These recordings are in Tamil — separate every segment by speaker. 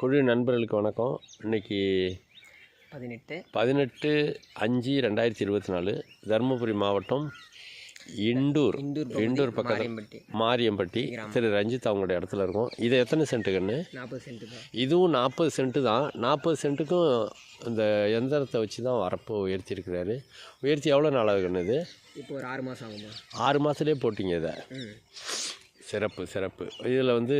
Speaker 1: குழு நண்பர்களுக்கு வணக்கம். இன்னைக்கு
Speaker 2: பதினெட்டு.
Speaker 1: பதினெட்டு அஞ்சு ரெண்டாயிரத்தி இருபத்தி நாலு. தருமபுரி மாவட்டம் இண்டூர்.
Speaker 2: இண்டூர்
Speaker 1: பக்கத்தில்
Speaker 2: மாரியம்பட்டி.
Speaker 1: திரு ரஞ்சித் அவங்களோட இடத்துல இருக்கும். இது எத்தனை சென்ட்டுக்குன்னு
Speaker 2: நாற்பது சென்ட்
Speaker 1: இதுவும் நாற்பது சென்ட்டு தான். நாற்பது சென்ட்டுக்கும் இந்த எந்திரத்தை வச்சு தான் வரப்பு உயர்த்தியிருக்கிறாரு. உயர்த்தி எவ்வளோ நாள் ஆகுன்னு இது?
Speaker 2: இப்போ ஒரு ஆறு மாதம் ஆகுமா?
Speaker 1: ஆறு மாதத்துலேயே போட்டிங்க இதை. சிறப்பு சிறப்பு. இதில் வந்து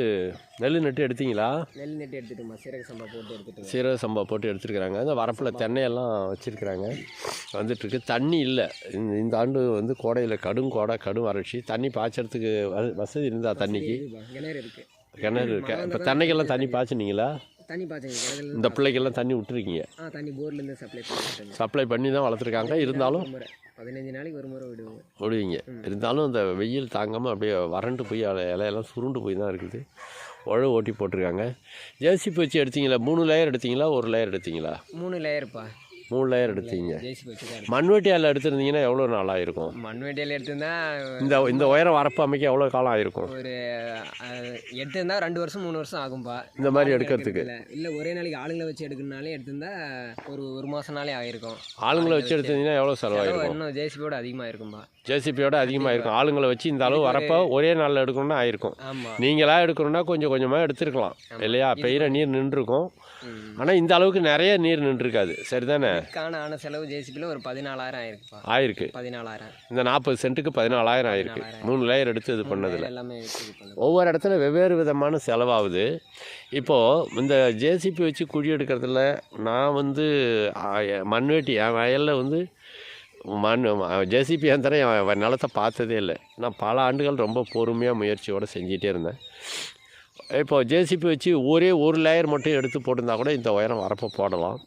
Speaker 1: நெல் நட்டு எடுத்தீங்களா?
Speaker 2: நெல் நெட்டு எடுத்துட்டுமா சீரக சம்பா போட்டு எடுத்துட்டு
Speaker 1: சீரக சம்பா போட்டு எடுத்துருக்குறாங்க. அந்த வரப்பில் தென்னையெல்லாம் வச்சுருக்குறாங்க. வந்துட்டுருக்கு. தண்ணி இல்லை. இந்த இந்த ஆண்டு வந்து கோடையில் கடும் கோடை கடும் வறட்சி. தண்ணி பாய்ச்சறதுக்கு வசதி இருந்தா தண்ணிக்கு.
Speaker 2: கிணறு இருக்கு.
Speaker 1: கிணறு இருக்க. இப்போ தென்னைக்கெல்லாம் தண்ணி பாய்ச்சினீங்களா?
Speaker 2: தண்ணி பாய்ச்சங்க
Speaker 1: இந்த பிள்ளைக்கெல்லாம் தண்ணி விட்டுருக்கீங்க.
Speaker 2: ஆ தண்ணி போர்லேருந்து சப்ளை பண்ணிட்டு
Speaker 1: சப்ளை பண்ணி தான் வளர்த்துருக்காங்க. இருந்தாலும்
Speaker 2: பதினஞ்சு நாளைக்கு ஒரு முறை விடுவோம்.
Speaker 1: விடுவீங்க. இருந்தாலும் இந்த வெயில் தாங்காமல் அப்படியே வறண்டு போய் இலை- இலையெல்லாம் சுருண்டு போய் தான் இருக்குது. உழவு ஓட்டி போட்டிருக்காங்க. ஜேசிபி வச்சு எடுத்தீங்களா? மூணு லேயர் எடுத்தீங்களா? ஒரு லேயர் எடுத்தீங்களா?
Speaker 2: மூணு லேயர்ப்பா
Speaker 1: மூணு லேயர் எடுத்தீங்க. மண்வெட்டியால் எடுத்திருந்தீங்கன்னா எவ்வளோ நாள் ஆயிருக்கும்
Speaker 2: மண் வெட்டியில் எடுத்திருந்தா
Speaker 1: இந்த இந்த உயரம் வரப்பு அமைக்க எவ்வளோ காலம் ஆயிருக்கும்
Speaker 2: ஒரு எடுத்திருந்தா ரெண்டு வருஷம் மூணு வருஷம் ஆகும்பா.
Speaker 1: இந்த மாதிரி எடுக்கிறதுக்கு.
Speaker 2: இல்லை ஒரே நாளைக்கு ஆளுங்களை வச்சு எடுக்கணுனாலே எடுத்திருந்தா ஒரு ஒரு மாதம்னாலே ஆகிருக்கும்
Speaker 1: ஆளுங்களை வச்சு எடுத்தீங்கன்னா எவ்வளோ
Speaker 2: செலவு
Speaker 1: செலவாயிருக்கும்
Speaker 2: இன்னும் ஜேசிபியோட அதிகமாக இருக்கும்பா
Speaker 1: ஜேசிபியோட அதிகமாக இருக்கும் ஆளுங்களை வச்சு இந்த அளவு வரப்போ ஒரே நாளில் எடுக்கணும்னா ஆயிருக்கும். நீங்களா எடுக்கணும்னா கொஞ்சம் கொஞ்சமாக எடுத்துருக்கலாம். இல்லையா? பெய்கிற நீர் நின்றுருக்கும். ஆனால் இந்த அளவுக்கு நிறைய நீர் நின்றுருக்காது. சரிதானே?
Speaker 2: இதுக்கான ஆன செலவு ஜேசிபியில் ஒரு பதினாலாயிரம் ஆயிருக்குப்பா.
Speaker 1: ஆயிருக்கு.
Speaker 2: பதினாலாயிரம்.
Speaker 1: இந்த நாற்பது சென்ட்டுக்கு பதினாலாயிரம் ஆயிருக்கு. மூணு லேயர் எடுத்து இது பண்ணதில்.
Speaker 2: எல்லாமே
Speaker 1: ஒவ்வொரு இடத்துல வெவ்வேறு விதமான செலவாகுது. இப்போது இந்த ஜேசிபி வச்சு குழி எடுக்கிறதுல நான் வந்து மண்வெட்டி என் வயலில் வந்து மண் ஜேசிபி யந்திரம் என் நிலத்தை பார்த்ததே இல்லை. நான் பல ஆண்டுகள் ரொம்ப பொறுமையாக முயற்சியோடு செஞ்சிட்டே இருந்தேன். இப்போ ஜேசிபி வச்சு ஒரே ஒரு லேயர் மட்டும் எடுத்து போட்டிருந்தா கூட இந்த உயரம் வரப்போ போடலாம்.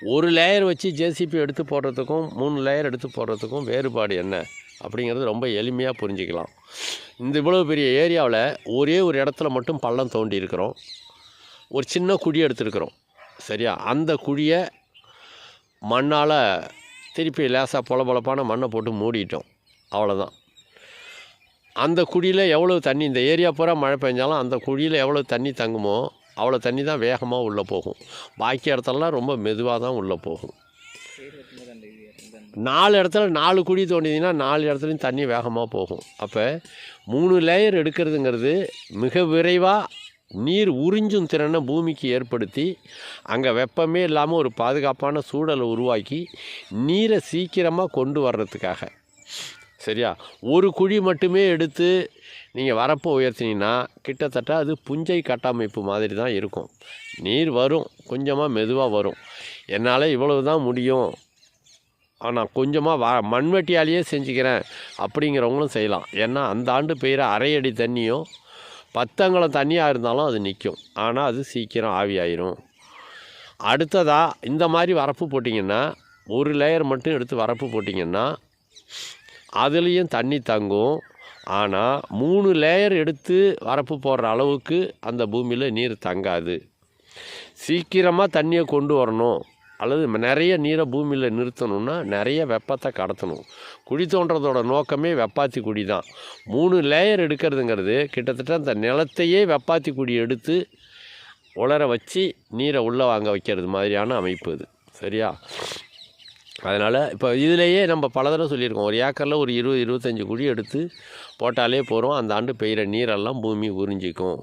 Speaker 1: ஒரு லேயர் வச்சு ஜேசிபி எடுத்து போடுறதுக்கும் மூணு லேயர் எடுத்து போடுறதுக்கும் வேறுபாடு என்ன? அப்படிங்கிறது ரொம்ப எளிமையாக புரிஞ்சுக்கலாம். இந்த இவ்வளோ பெரிய ஏரியாவில் ஒரே ஒரு இடத்துல மட்டும் பள்ளம் தோண்டி இருக்கிறோம். ஒரு சின்ன குழி எடுத்துருக்குறோம். சரியா? அந்த குழியை மண்ணால் திருப்பி லேசாக பொலபொலப்பான மண்ணை போட்டு மூடிட்டோம். அவ்வளோதான் அந்த குழியில் எவ்வளோ தண்ணி இந்த ஏரியா பூரா மழை பெஞ்சாலும் அந்த குழியில் எவ்வளோ தண்ணி தங்குமோ அவ்வளோ தண்ணி தான் வேகமாக உள்ளே போகும். பாக்கி இடத்துலலாம் ரொம்ப மெதுவாக தான் உள்ளே போகும். நாலு இடத்துல நாலு குழி தோண்டிதுன்னா நாலு இடத்துலையும் தண்ணி வேகமாக போகும். அப்போ மூணு லேயர் எடுக்கிறதுங்கிறது மிக விரைவாக நீர் உறிஞ்சும் திறனை பூமிக்கு ஏற்படுத்தி அங்கே வெப்பமே இல்லாமல் ஒரு பாதுகாப்பான சூழலை உருவாக்கி நீரை சீக்கிரமாக கொண்டு வர்றதுக்காக. சரியா? ஒரு குழி மட்டுமே எடுத்து நீங்கள் வரப்போ உயர்த்தினீங்கன்னா கிட்டத்தட்ட அது புஞ்சை கட்டமைப்பு மாதிரி தான் இருக்கும். நீர் வரும் கொஞ்சமாக மெதுவாக வரும். என்னால் இவ்வளவு தான் முடியும். ஆனால் கொஞ்சமாக வ மண்வெட்டியாலேயே செஞ்சுக்கிறேன் அப்படிங்கிறவங்களும் செய்யலாம். ஏன்னா அந்த ஆண்டு பெய்கிற அரை அடி தண்ணியும் பத்தங்குளம் தண்ணியாக இருந்தாலும் அது நிற்கும் ஆனால் அது சீக்கிரம் ஆவியாயிரும். அடுத்ததாக இந்த மாதிரி வரப்பு போட்டிங்கன்னா ஒரு லேயர் மட்டும் எடுத்து வரப்பு போட்டிங்கன்னா அதுலேயும் தண்ணி தங்கும். ஆனால் மூணு லேயர் எடுத்து வரப்பு போடுற அளவுக்கு அந்த பூமியில் நீர் தங்காது. சீக்கிரமாக தண்ணியை கொண்டு வரணும். அல்லது நிறைய நீரை பூமியில் நிறுத்தணும்னா நிறைய வெப்பத்தை கடத்தணும். குழி தோன்றதோட நோக்கமே வெப்பாத்தி குடி தான். மூணு லேயர் எடுக்கிறதுங்கிறது கிட்டத்தட்ட அந்த நிலத்தையே வெப்பாத்தி குடி எடுத்து உலர வச்சு நீரை உள்ளே வாங்க வைக்கிறது மாதிரியான அமைப்பு இது. சரியா? அதனால் இப்போ இதிலேயே நம்ம பல தடவை சொல்லியிருக்கோம். ஒரு ஏக்கரில் ஒரு இருபது இருபத்தஞ்சி குழி எடுத்து போட்டாலே போகிறோம் அந்த ஆண்டு பெய்கிற நீரெல்லாம் பூமி உறிஞ்சிக்கும்.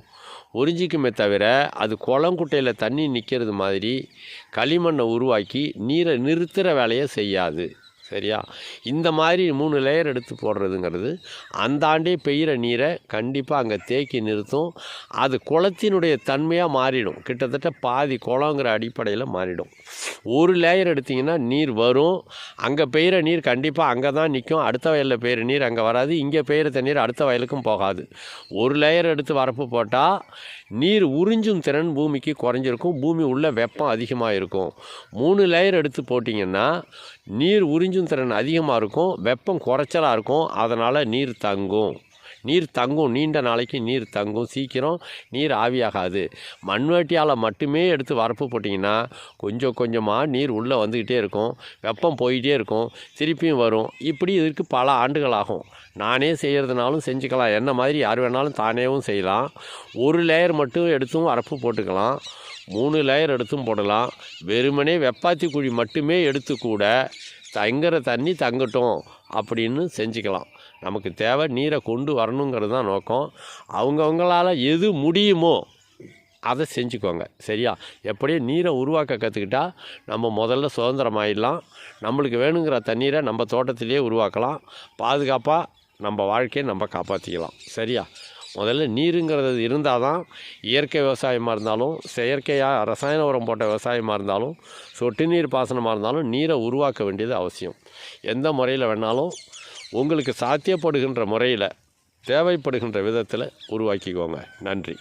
Speaker 1: உறிஞ்சிக்குமே தவிர அது குளங்குட்டையில் தண்ணி நிற்கிறது மாதிரி களிமண்ணை உருவாக்கி நீரை நிறுத்துகிற வேலையை செய்யாது. சரியா? இந்த மாதிரி மூணு லேயர் எடுத்து போடுறதுங்கிறது அந்த ஆண்டே பெய்கிற நீரை கண்டிப்பாக அங்கே தேக்கி நிறுத்தும். அது குளத்தினுடைய தன்மையாக மாறிடும். கிட்டத்தட்ட பாதி குளங்கிற அடிப்படையில் மாறிடும். ஒரு லேயர் எடுத்திங்கன்னா நீர் வரும். அங்கே பெய்கிற நீர் கண்டிப்பாக அங்கே தான் நிற்கும் அடுத்த வயலில் பெய்கிற நீர் அங்கே வராது. இங்கே பெய்கிற தண்ணீர் அடுத்த வயலுக்கும் போகாது. ஒரு லேயர் எடுத்து வரப்பு போட்டால் நீர் உறிஞ்சும் திறன் பூமிக்கு குறைஞ்சிருக்கும். பூமி உள்ள வெப்பம் அதிகமாக இருக்கும் மூணு லேயர் எடுத்து போட்டிங்கன்னா நீர் உறிஞ்சும் திறன் அதிகமாக இருக்கும் வெப்பம் குறைச்சலாக இருக்கும் அதனால் நீர் தங்கும். நீர் தங்கும் நீண்ட நாளைக்கு நீர் தங்கும் சீக்கிரம் நீர் ஆவியாகாது. மண்வெட்டியால் மட்டுமே எடுத்து வரப்பு போட்டிங்கன்னா கொஞ்சம் கொஞ்சமாக நீர் உள்ளே வந்துக்கிட்டே இருக்கும் வெப்பம் போயிட்டே இருக்கும் திருப்பியும் வரும். இப்படி இதற்கு பல ஆண்டுகள் ஆகும். நானே செய்கிறதுனாலும் செஞ்சுக்கலாம். என்ன மாதிரி யார் வேணாலும் தானேவும் செய்யலாம். ஒரு லேயர் மட்டும் எடுத்தும் வரப்பு போட்டுக்கலாம். மூணு லேயர் எடுத்தும் போடலாம். வெறுமனே வெப்பாத்தி குழி மட்டுமே எடுத்து கூட தங்குற தண்ணி தங்கட்டும் அப்படின்னு செஞ்சுக்கலாம். நமக்கு தேவை நீரை கொண்டு வரணுங்கிறது தான் நோக்கம். அவங்கவுங்களால் எது முடியுமோ அதை செஞ்சுக்கோங்க. சரியா? எப்படியே நீரை உருவாக்க கற்றுக்கிட்டா நம்ம முதல்ல சுதந்திரமாயிடலாம். நம்மளுக்கு வேணுங்கிற தண்ணீரை நம்ம தோட்டத்திலேயே உருவாக்கலாம். பாதுகாப்பாக நம்ம வாழ்க்கையை நம்ம காப்பாற்றிக்கலாம் சரியா? முதல்ல நீருங்கிறது இருந்தால் தான் இயற்கை விவசாயமாக இருந்தாலும் செயற்கையாக ரசாயன உரம் போட்ட விவசாயமாக இருந்தாலும் சொட்டு நீர் பாசனமாக இருந்தாலும் நீரை உருவாக்க வேண்டியது அவசியம். எந்த முறையில் வேணாலும் உங்களுக்கு சாத்தியப்படுகின்ற முறையில் தேவைப்படுகின்ற விதத்தில் உருவாக்கிக்கோங்க. நன்றி.